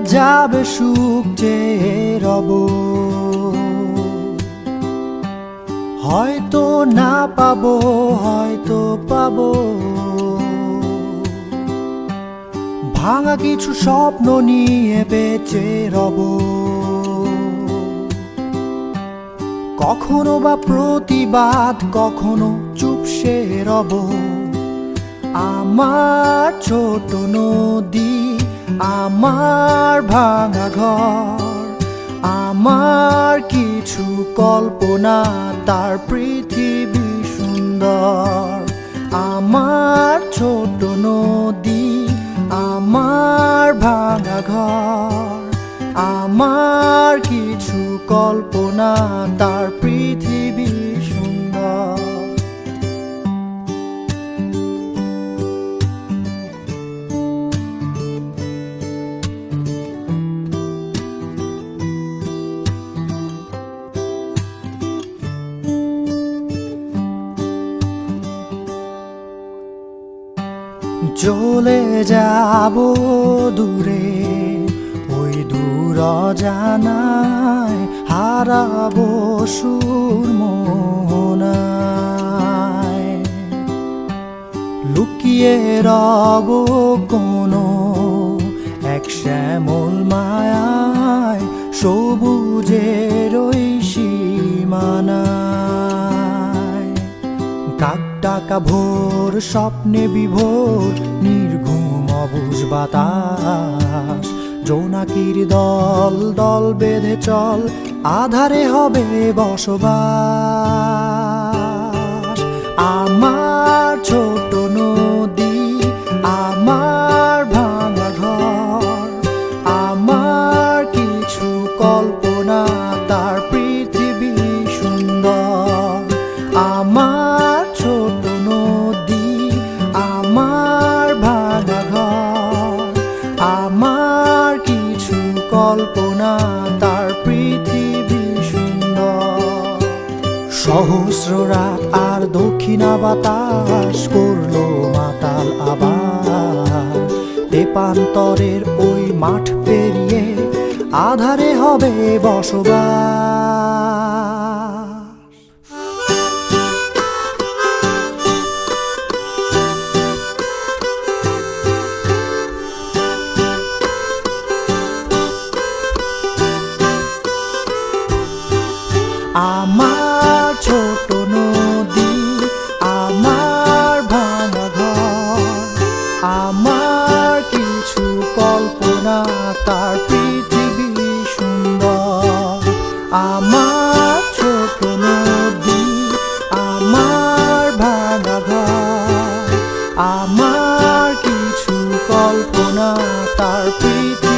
যাবে সুখ চেয়ে রব। হয়তো না পাবো, হয়তো পাবো। ভাঙা কিছু স্বপ্ন নিয়ে বেঁচে রব। কখনো বা প্রতিবাদ, কখনো চুপ সে রব। আমার ছোট নদী আমার ভাঙা ঘর, আমার কিছু কল্পনা, তার পৃথিবী সুন্দর। আমার ছোট নদী, আমার ভাঙা ঘর, আমার কিছু কল্পনা, তার চলে যাব দূরে, ওই দূর জানায় হারাবো সুর মোহনায় লুকিয়ে রব কোনো এক শ্যামল মায়ায় সবুজের কাক ডাকা ভোর, স্বপ্নে বিভোর, নির্ঘুম অবুজ বাতাস। জোনাকির দল দল বেঁধে চল, আধারে হবে বসবাস। সহস্র রাত আর দক্ষিণা বাতাস করল মাতাল আবার। তেপান্তরের ওই মাঠ পেরিয়ে আধারে হবে বসবাস। আমার ছোট নদী, আমার ভাঙা ঘর, আমার কিছু কল্পনা, তার পৃথিবী সুন্দর। আমার ছোট নদী, আমার ভাঙা ঘর, আমার কিছু কল্পনা, তার পৃথিবী